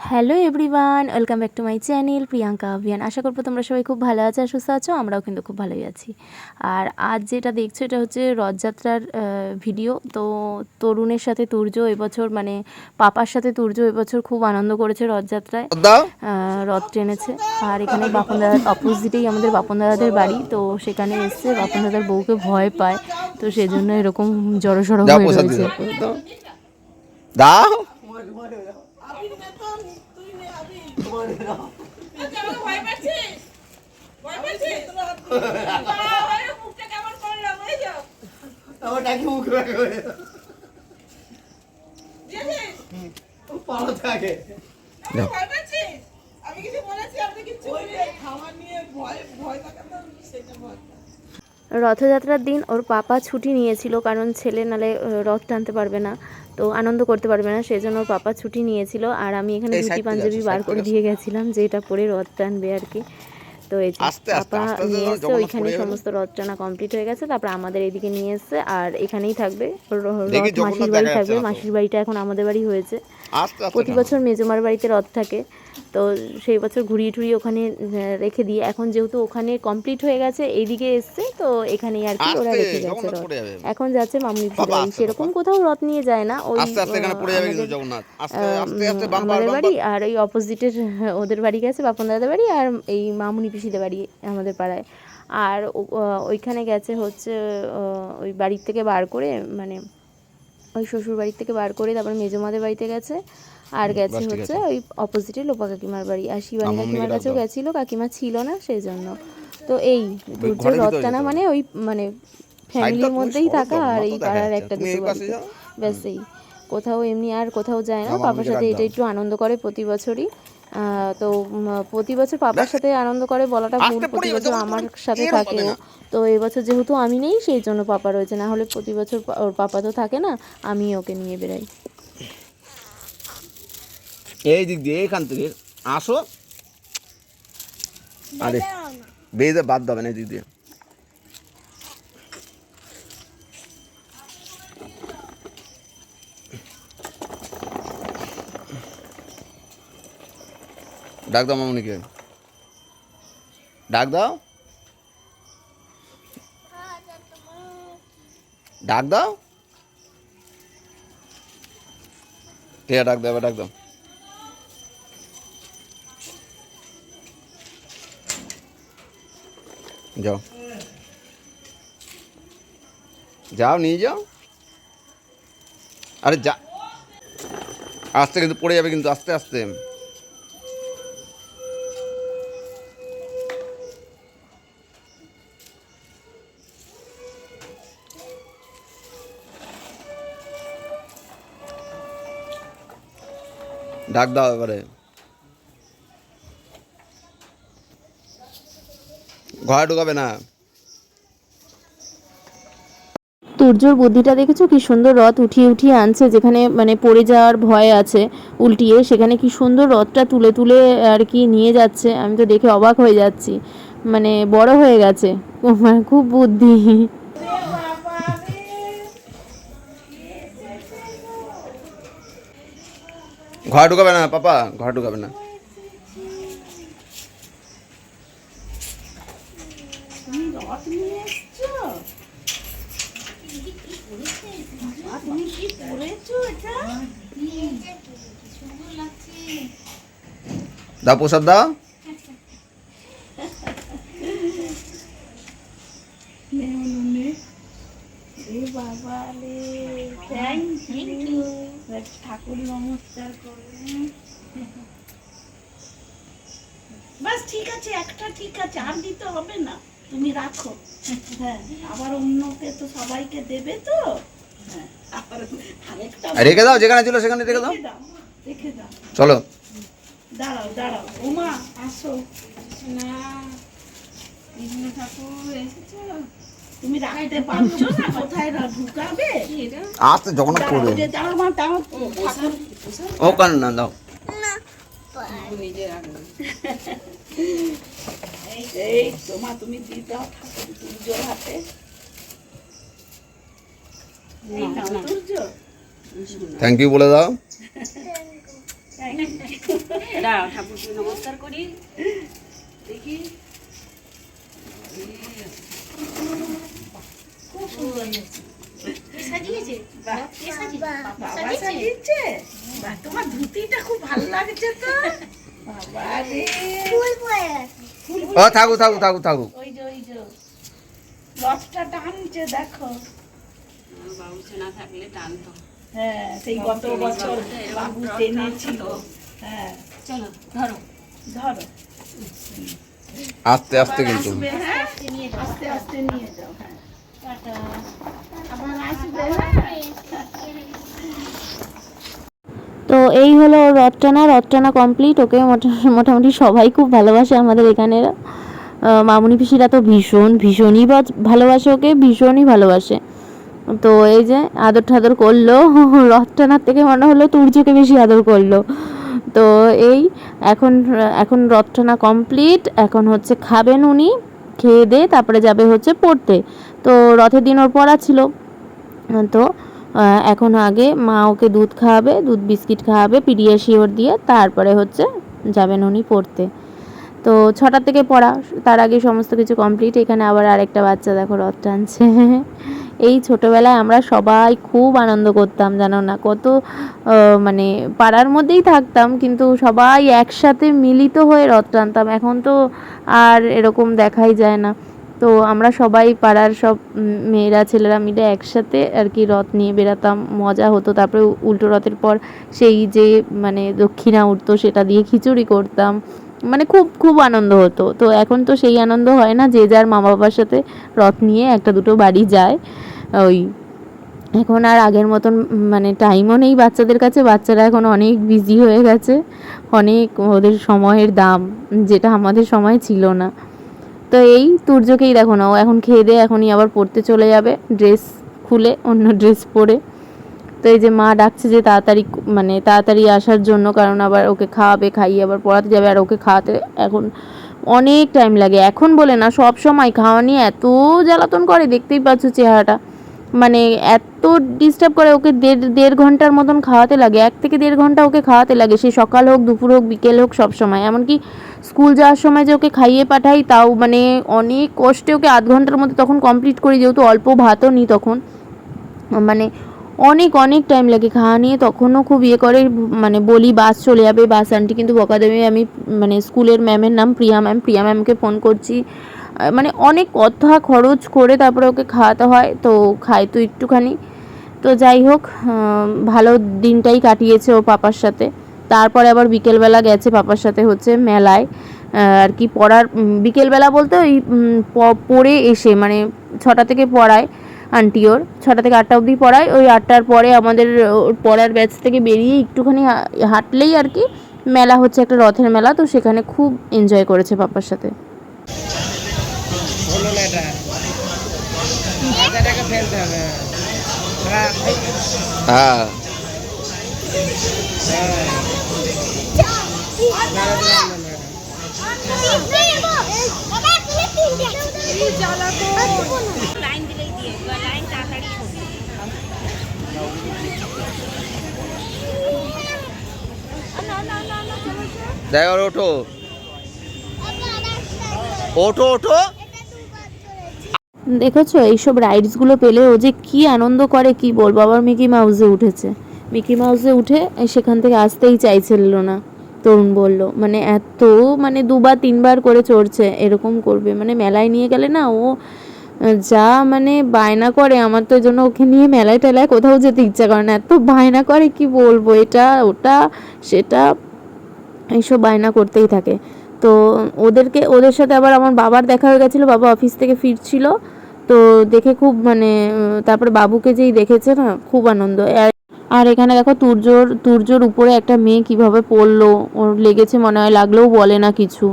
Hello everyone welcome back to my channel Priyanka Abhiyan আশা করব তোমরা সবাই খুব ভালো আছো আর সুস্থ আছো আমরাও কিন্তু খুব ভালোই আছি আর আজ যেটা দেখছ এটা হচ্ছে রথযাত্রার ভিডিও তো তরুণের সাথে তুর্য এবছর মানে পাপার সাথে তুর্য এবছর খুব আনন্দ করেছে রথযাত্রায় রথ টেনেছে আর এখানে বাপন দাদার অপোজিটেই আমাদের বাপন দাদাদের বাড়ি তো সেখানে এসছে বাপন দাদার বউকে ভয় পায় তো সেজন্য এরকম জড়ো সড়ো হয়ে রয়েছে দাও ওটাকে মুখ বুঝেছিস পালো থাকে আমি কিছু বলেছি আপনি কিছু খাবার নিয়ে ভয় ভয় দেখাতে সেটা ভয়। রথযাত্রার দিন ওর পাপা ছুটি নিয়েছিল কারণ ছেলে নালে রথ টানতে পারবে না। তো আনন্দ করতে পারবে না সেজন্য ওর পাপা ছুটি নিয়েছিল। আর আমি এখানে ধুতি পাঞ্জাবি বার করে দিয়ে গেছিলাম যে এটা পরে রথ টানবে আর কি। তো এই যে আস্তে আস্তে, পাপা নিয়ে এসছে ওইখানে সমস্ত রথ টানা কমপ্লিট হয়ে গেছে তারপর আমাদের এদিকে নিয়ে এসছে আর এখানেই থাকবে। মাসির বাড়ি থাকবে মাসির বাড়িটা এখন আমাদের বাড়ি হয়েছে। প্রতি বছর মেজমার বাড়িতে রথ থাকে তো সেই বছর ঘুরিয়ে টুরিয়ে ওখানে রেখে দিয়ে এখন যেহেতু ওখানে কমপ্লিট হয়ে গেছে এইদিকে এসছে তো এখানেই আর কি ওরা রেখে গেছে রথ। এখন যাচ্ছে মামনি সেরকম কোথাও রথ নিয়ে যায় না ওই আমাদের, বাড়ি আর ওই অপোজিটের ওদের বাড়ি গেছে বাপন দাদাদের বাড়ি আর এই মামুনি পিসিদের বাড়ি আমাদের পাড়ায়। আর ওইখানে গেছে হচ্ছে ওই বাড়ির থেকে বার করে মানে ওই শ্বশুর বাড়ির থেকে বার করে তারপর মেজমাদের বাড়িতে গেছে। আর গেছে হচ্ছে ওই অপোজিটে লোপা কাকিমার বাড়ি। আর শিবানী কাকিমার কাছেও। গেছিল কাকিমা ছিল না সেই জন্য তো এই দুর্যোগ ভিতরে মানে ওই মানে ফ্যামিলির মধ্যেই থাকা আর এই পাড়ার একটা দুটো বাড়িতে। ব্যাস এই। কোথাও এমনি আর কোথাও যায় না। পাপার সাথে এটা একটু আনন্দ করে প্রতি বছরই তো প্রতি বছর পাপার সাথে আনন্দ করে বলাটা ভুল প্রতি বছর আমার সাথে থাকে। না। তো এবছর যেহেতু আমি নেই সেই জন্য পাপা রয়েছে। না হলে প্রতি বছর ওর পাপা তো থাকে না আমি ওকে নিয়ে বেরাই এই দিক দিয়ে এখান থেকে। আসো। আরে বেজে বাদ দেবেন না এই দিক দিয়ে। ডাক দাও মামনিকে। ডাক দাও। ডাক দাও। আছে ডাক দাও ডাক দাও। যাও। যাও, নিয়ে যাও। আরে যা। আস্তে কিন্তু পড়ে যাবে কিন্তু, আস্তে আস্তে। ডাক দাও এবারে। ঘরে ঢুকাবে না? তুর্যর বুদ্ধিটা দেখেছ? কি সুন্দর রথ উঠিয়ে উঠিয়ে আনছে, যেখানে মানে পড়ে যাওয়ার ভয় আছে উল্টিয়ে, সেখানে কি সুন্দর রথটা তুলে তুলে আর কি নিয়ে যাচ্ছে। আমি তো দেখে অবাক হয়ে যাচ্ছি। মানে বড় হয়ে গেছে। খুব বুদ্ধি। ঘরে ঢুকাবে না পাপা? ঘরে ঢুকাবে না। দাও প্রসাদ দাও নে নে রে বাবা রে থ্যাংক ইউ ঠাকুর নমস্কার করুন। বাস ঠিক আছে একটা ঠিক আছে আর দিতে হবে না। তুমি রাখো। হ্যাঁ আবার অন্যকে তো সবাইকে দেবে তো। হ্যাঁ রেখে দাও যেখানে ছিল সেখানে রেখে দাও। রেখে দাও চলো। দাঁড়াও দাঁড়াও। ওমা আসো। না কৃষ্ণ ঠাকুর এসেছ। তুমি রাখতে পারছ না কোথায় রা- ঢুকাবে? আস্তে জগন্নাথ দাঁড়াও মা ঠাকুর ও কান না দাও এই তোমা তুমি দিয়ে দাও ঠাকুর দুর্যোর হাতে। থ্যাংক ইউ বলে দাও। দাঁড়াও ঠাকুরকে নমস্কার করি। দেখি। বাবা সাজিয়েছে? বাহ, তোমার ধুতিটা খুব ভালো লাগছে তো। বাবা রে। ও ওই যে ওই যে। রথটা টানছে দেখো। বাবু না থাকলে টানতো। হ্যাঁ সেই গত বছর বাবু টেনেছিল হ্যাঁ। চলো ধরো। ধরো। আস্তে আস্তে কিন্তু। হ্যাঁ আস্তে আস্তে নিয়ে যাও হ্যাঁ। তো এই হলো রথ টানা কমপ্লিট ওকে মোটা- মোটামুটি সবাই খুব ভালোবাসে আমাদের এখানের। আহ, মামুনি পিসিরা তো ভীষণ ভীষণই ভালোবাসে ওকে ভীষণই ভালোবাসে। তো এই যে আদর ঠাদর করল রথ টানার থেকে মনে হলো তুর্যকে বেশি আদর করল। তো এই এখন এখন রথ টানা কমপ্লিট এখন হচ্ছে খাবেন উনি খেয়ে দিয়ে তারপরে যাবে হচ্ছে পড়তে। তো রথের দিন ওর পড়া ছিল। তো এখন আগে মা ওকে দুধ খাওয়াবে, দুধ বিস্কিট খাওয়াবে পিডিয়াশিওর দিয়ে তারপরে হচ্ছে যাবেন উনি পড়তে। তো ছটার থেকে পড়া, তার আগে সমস্ত কিছু কমপ্লিট এখানে আবার আরেকটা বাচ্চা দেখো রথ টানছে। এই ছোটোবেলায় আমরা সবাই খুব আনন্দ করতাম, জানো না? কত মানে পাড়ার মধ্যেই থাকতাম, কিন্তু সবাই একসাথে মিলিত হয়ে রথ টানতাম। এখন তো আর এরকম দেখাই যায় না। তো আমরা সবাই পাড়ার সব মেয়েরা, ছেলেরা মিলে একসাথে আর কি রথ নিয়ে বেরাতাম মজা হতো। তারপরে উল্টো রথের পর সেই যে মানে দক্ষিণা উঠতো, সেটা দিয়ে খিচুড়ি করতাম। মানে খুব খুব আনন্দ হতো। তো এখন তো সেই আনন্দ হয় না, যে যার মা বাবার সাথে রথ নিয়ে একটা দুটো বাড়ি যায়। ওই এখন আর আগের মতন মানে টাইমও নেই বাচ্চাদের কাছে। বাচ্চারা এখন অনেক বিজি হয়ে গেছে। অনেক ওদের সময়ের দাম, যেটা আমাদের সময় ছিল না। তো এই তুর্যকেই দেখো না ও এখন খেয়ে দিয়ে এখনই আবার পড়তে চলে যাবে ড্রেস খুলে, অন্য ড্রেস পরে। তো এই যে মা ডাকছে যে তাড়াতাড়ি মানে তাড়াতাড়ি আসার জন্য, কারণ আবার ওকে খাওয়াবে, খাইয়ে আবার পড়াতে যাবে, আর ওকে খাওয়াতে এখন অনেক টাইম লাগে। এখন বলে না, সব সময় খাওয়া নিয়ে এত জ্বালাতন করে, দেখতেই পাচ্ছ চেহারাটা। মানে এত ডিস্টার্ব করে, ওকে দেড় দেড় ঘণ্টার মতন খাওয়াতে লাগে, এক থেকে দেড় ঘণ্টা ওকে খাওয়াতে লাগে, সে সকাল হোক, দুপুর হোক, বিকেল হোক, সব সময়। এমনকি স্কুল যাওয়ার সময় যে ওকে খাইয়ে পাঠাই, তাও মানে অনেক কষ্টে ওকে আধ ঘণ্টার মধ্যে তখন কমপ্লিট করি, যেহেতু অল্প ভাতও নিই তখন। মানে অনেক অনেক টাইম লাগে। খাওয়া নিয়ে তখনও খুব ইয়ে করে মানে বলি, বাস চলে যাবে, বাস আন্টি। কিন্তু বকা দেবে আমি মানে স্কুলের ম্যামের নাম প্রিয়া ম্যাম। প্রিয়া ম্যামকে ফোন করছি। মানে অনেক কথা খরচ করে তারপরে ওকে খাওয়াতে হয়, তো খায় তো একটুখানি। তো যাই হোক ভালো দিনটাই কাটিয়েছে ও পাপার সাথে। তারপরে আবার বিকেলবেলা গেছে পাপার সাথে হচ্ছে মেলায় আর কি পড়ার বিকেলবেলা বলতে ওই প- পড়ে এসে মানে ছটা থেকে পড়ায় আন্টি ওর ছটা থেকে আটটা অবধি পড়ায় ওই আটটার পরে আমাদের ওর পড়ার ব্যাচ থেকে বেরিয়ে একটুখানি হাঁটলেই আর কি মেলা হচ্ছে একটা রথের মেলা তো সেখানে খুব এনজয় করেছে পাপার সাথে। হ্যাঁ। হ্যাঁ। দেখো ওঠো। ওঠো ওঠো। দেখেছ, এইসব রাইডসগুলো পেলে ও যে কি আনন্দ করে, কি বলব? আবার মিকি মাউসে উঠেছে। মিকি মাউসে উঠে সেখান থেকে আসতেই চাইছিল না। তরুণ বলল মানে এত মানে দুবার, তিনবার করে চড়ছে, এরকম করবে। মানে মেলায় নিয়ে গেলে না ও, যা মানে বায়না করে, আমার তো জন্য ওকে নিয়ে মেলায় টেলায় কোথাও যেতে ইচ্ছা করে না। এত বায়না করে, কি বলব? এটা, ওটা, সেটা, এইসব বায়না করতেই থাকে। তো ওদেরকে, ওদের সাথে আবার আমার বাবার দেখা হয়ে গেছিল, বাবা অফিস থেকে ফিরছিল। তো দেখে খুব মানে তারপরে বাবুকে যেই দেখেছে না, খুব আনন্দ। আর- আর এখানে দেখো তুর্যর তুর্যর উপরে একটা মেয়ে কীভাবে পড়ল, ওর লেগেছে মনে হয়, লাগলেও বলে না কিছু।